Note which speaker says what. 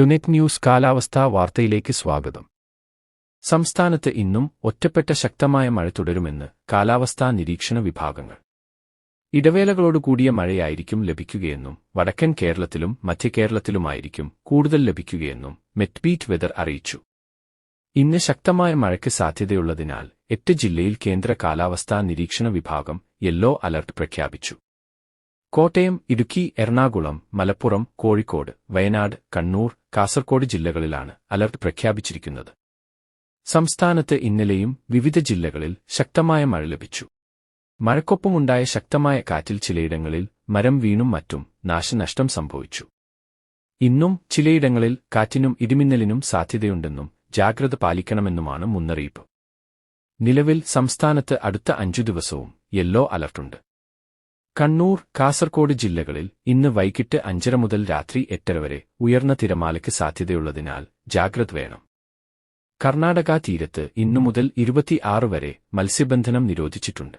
Speaker 1: ടുനെറ്റ് news കാലാവസ്ഥാ വാർത്തയിലേക്ക് സ്വാഗതം. സംസ്ഥാനത്ത് ഇന്നും ഒറ്റപ്പെട്ട ശക്തമായ മഴ തുടരുമെന്ന് കാലാവസ്ഥാ നിരീക്ഷണ വിഭാഗങ്ങൾ. ഇടവേളകളോട് കൂടിയ മഴയായിരിക്കും ലഭിക്കുകയെന്നും വടക്കൻ കേരളത്തിലും മധ്യ കേരളത്തിലുമായിരിക്കും കൂടുതൽ ലഭിക്കുകയെന്നും മെറ്റ്ബീറ്റ് വെതർ അറിയിച്ചു. ഇന്ന് ശക്തമായ മഴയ്ക്ക് സാധ്യതയുള്ളതിനാൽ എട്ട് ജില്ലയിൽ കേന്ദ്ര കാലാവസ്ഥാ നിരീക്ഷണ വിഭാഗം യെല്ലോ അലർട്ട് പ്രഖ്യാപിച്ചു. കോട്ടയം ഇടുക്കി എറണാകുളം മലപ്പുറം കോഴിക്കോട് വയനാട് കണ്ണൂർ കാസർകോട് ജില്ലകളിലാണ് അലർട്ട് പ്രഖ്യാപിച്ചിരിക്കുന്നത്. സംസ്ഥാനത്ത് ഇന്നലെയും വിവിധ ജില്ലകളിൽ ശക്തമായ മഴ ലഭിച്ചു. മഴക്കൊപ്പമുണ്ടായ ശക്തമായ കാറ്റിൽ ചിലയിടങ്ങളിൽ മരം വീണും മറ്റും നാശനഷ്ടം സംഭവിച്ചു. ഇന്നും ചിലയിടങ്ങളിൽ കാറ്റിനും ഇടിമിന്നലിനും സാധ്യതയുണ്ടെന്നും ജാഗ്രത പാലിക്കണമെന്നുമാണ് മുന്നറിയിപ്പ്. നിലവിൽ സംസ്ഥാനത്ത് അടുത്ത അഞ്ചു ദിവസവും യെല്ലോ അലർട്ടുണ്ട് കണ്ണൂർ കാസർകോട് ജില്ലകളിൽ ഇന്ന് വൈകിട്ട് അഞ്ചര മുതൽ രാത്രി എട്ടര വരെ ഉയർന്ന തിരമാലയ്ക്ക് സാധ്യതയുള്ളതിനാൽ ജാഗ്രത വേണം. കർണാടക തീരത്ത് ഇന്നു മുതൽ ഇരുപത്തിയാറ് വരെ മത്സ്യബന്ധനം നിരോധിച്ചിട്ടുണ്ട്.